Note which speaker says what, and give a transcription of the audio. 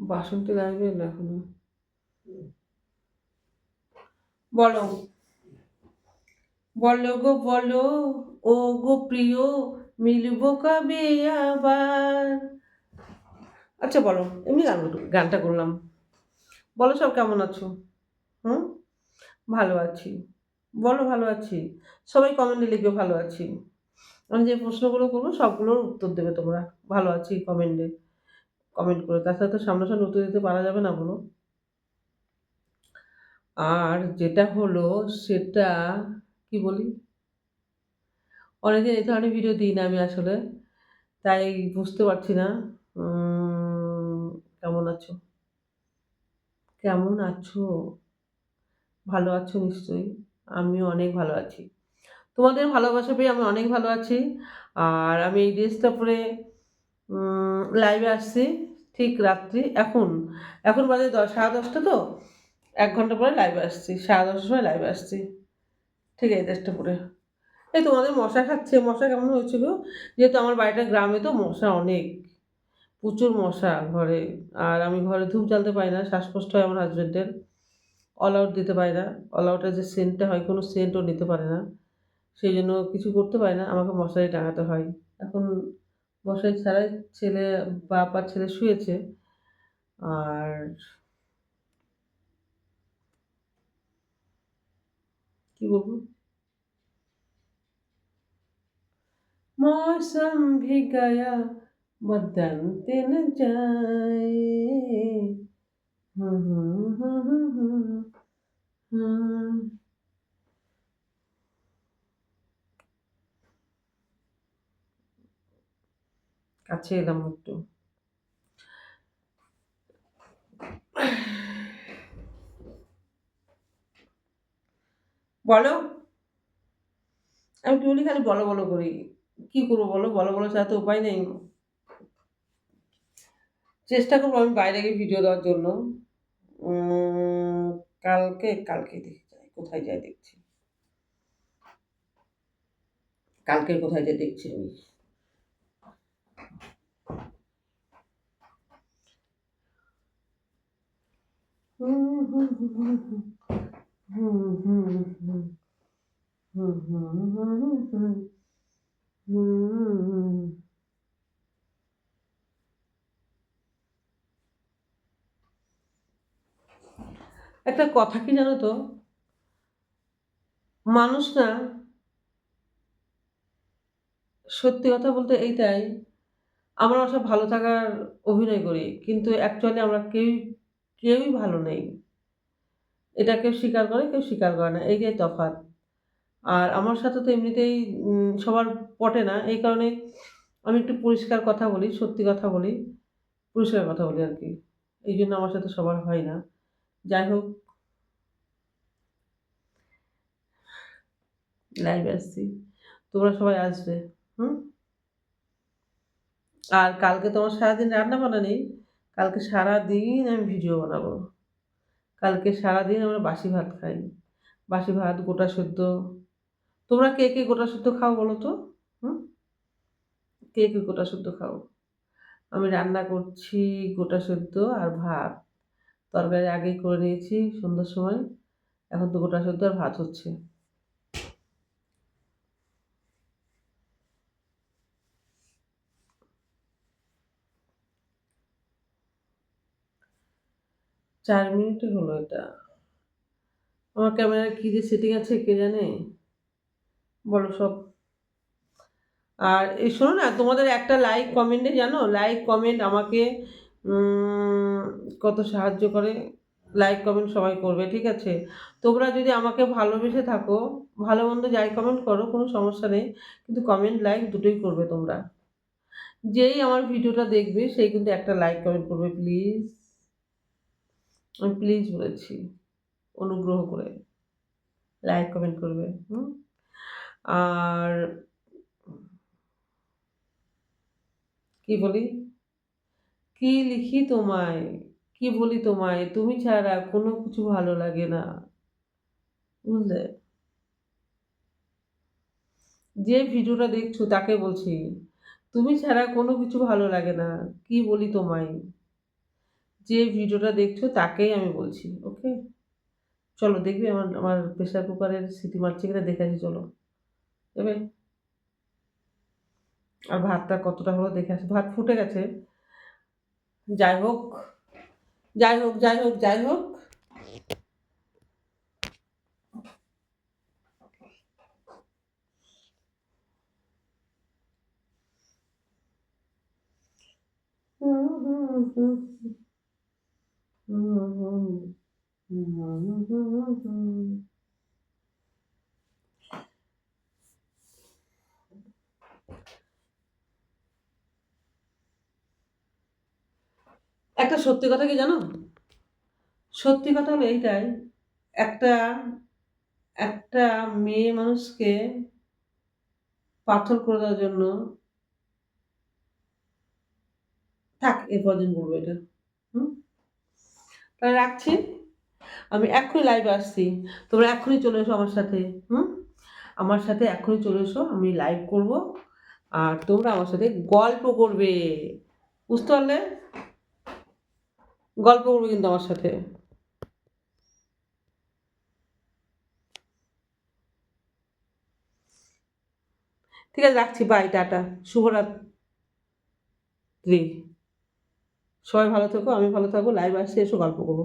Speaker 1: বাসন্তী লাগবে না এখনও? বলো। বলো গো বলো। ও গো প্রিয় মিলবো কবে আবার? আচ্ছা বলো এমনি গান গানটা করলাম। বলো সব কেমন আছো? হুম? ভালো আছি। বলো ভালো আছি। সবাই কমেন্টে লিখবে ভালো আছি। আমি যে প্রশ্নগুলো করব সবগুলোর উত্তর দেবে তোমরা। ভালো আছি কমেন্টে কমেন্ট করে। তাছাড়া তো সামনাসামনি উত্তর দিতে পারা যাবে না বলো। আর যেটা হলো সেটা কি বলি? অনেকদিন এই ধরনের ভিডিও দিই না আমি আসলে। তাই বুঝতে পারছি না। কেমন আছো? কেমন আছো? ভালো আছো নিশ্চয়ই। আমিও অনেক ভালো আছি। তোমাদের ভালোবাসা পেয়ে আমি অনেক ভালো আছি। আর আমি এই ড্রেসটা পরে লাইভে আসছি, ঠিক রাত্রি, এখন এখন বাজে দশ, সাড়ে দশটা তো, এক ঘণ্টা পরে লাইভে আসছি, সাড়ে দশটার সময় লাইভে আসছি, ঠিক এই দেশটা পরে। এই তোমাদের মশা খাচ্ছে, মশা কেমন হয়েছিল? যেহেতু আমার বাড়িটা গ্রামে তো মশা অনেক, প্রচুর মশা ঘরে, আর আমি ঘরে ধূপ জ্বালতে পারি না, শ্বাসকষ্ট হয় আমার হাজব্যান্ডের অল আউট দিতে পারি না অল আউটের যে সেন্টটা হয়, কোনো সেন্টও নিতে পারে না, সেই জন্য কিছু করতে পারি না, আমাকে মশারি টাঙাতে হয়, এখন মশারি ছাড়াই ছেলে বাপ আর ছেলে শুয়েছে আর কি বলবো मौसम भी गया बदलते न जाए हम्म, हम्म, हम्म, हम्म, हम्म। কাছে এলাম একটু। বলো। আমি কি বলি খালি বলো বলো করি। কি করব বলো? বলো বলো ছাড়া তো উপায় নেই। চেষ্টা করব আমি বাইরে গিয়ে ভিডিও দেওয়ার জন্য। কালকে কালকে দেখি যাই, কোথায় যাই দেখছি। কালকে কোথায় যাই দেখছি আমি। একটা কথা কি জানো তো? মানুষ না সত্যি কথা বলতে এইটাই, আমরা সব ভালো থাকার অভিনয় করি, কিন্তু অ্যাকচুয়ালি আমরা কেউই কেউই ভালো নেই। এটা কেউ স্বীকার করে, কেউ স্বীকার করে না, এইটাই তফাৎ। আর আমার সাথে তো এমনিতেই সবার পটে না। এই কারণে আমি একটু পরিষ্কার কথা বলি, সত্যি কথা বলি, পরিষ্কার কথা বলি আর কি। এই জন্য আমার সাথে সবার হয় না। যাই হোক। লাইভ আসছি। তোমরা সবাই আসবে, হুম? আর কালকে তোমার সারাদিন রান্না বান্না নেই? কালকে সারাদিন আমি ভিডিও বানাবো। কালকে সারাদিন আমরা বাসি ভাত খাই। বাসি ভাত, গোটা সেদ্ধ। তোমরা কে কে গোটা সেদ্ধ খাও বলো তো? হুম? কে কে গোটা সেদ্ধ খাও? আমি রান্না করছি গোটা সেদ্ধ আর ভাত। তরকারি আগেই করে নিয়েছি সন্ধ্যার সময়। এখন তো গোটা সেদ্ধ আর ভাত হচ্ছে। চার মিনিটে হলো এটা। আমার ক্যামেরার কী যে সেটিং আছে কে জানে? বলো সব। আর এই শোনো না, তোমাদের একটা লাইক কমেন্টে জানো? লাইক কমেন্ট আমাকে কত সাহায্য করে। লাইক কমেন্ট সবাই করবে, ঠিক আছে? তোমরা যদি আমাকে ভালোবেসে থাকো, ভালো মন্দ যাই কমেন্ট করো, কোনো সমস্যা নেই। কিন্তু কমেন্ট লাইক দুটোই করবে তোমরা। যেই আমার ভিডিওটা দেখবে, সেই কিন্তু একটা লাইক কমেন্ট করবে প্লিজ আমি প্লিজ বলেছি, অনুগ্রহ করে লাইক কমেন্ট করবে, হুম? আর কি বলি? কি লিখি তোমায়? কি বলি তোমায়? তুমি ছাড়া কোনো কিছু ভালো লাগে না। বুঝলে? যে ভিডিওটা দেখছ তাকে বলছি, তুমি ছাড়া কোনো কিছু ভালো লাগে না। কি বলি তোমায়? যে ভিডিওটা দেখছ তাকেই আমি বলছি, ওকে? চলো দেখবি আমার আমার প্রেশার কুকারের সিটি মারছে কিনা, দেখে আসি, চলো। যাবে আর ভাতটা কতটা হলো দেখে আসি। ভাত ফুটে গেছে। যাই হোক যাই হোক যাই হোক যাই হোক। হুম হুম হুম। একটা সত্যি কথা কি জানো? সত্যি কথা হলো এইটাই, একটা একটা মেয়ে মানুষকে পাথর করে দেওয়ার জন্য থাক এ পর্যন্ত বলব এটা। তাহলে রাখছি। আমি এক্ষুনি লাইভে আসছি। তোমরা এক্ষুনি চলে এসো আমার সাথে, হুম? আমার সাথে এক্ষুনি চলে এসো, আমি লাইভ করব। আর তোমরা আমার সাথে গল্প করবে। বুঝতে পারলে? গল্প করবে কিন্তু আমার সাথে। ঠিক আছে, রাখছি। বাই টাটা শুভরাত্রি। সবাই ভালো থেকো আমি ভালো থাকব লাইভ আসছি এসো গল্প করব।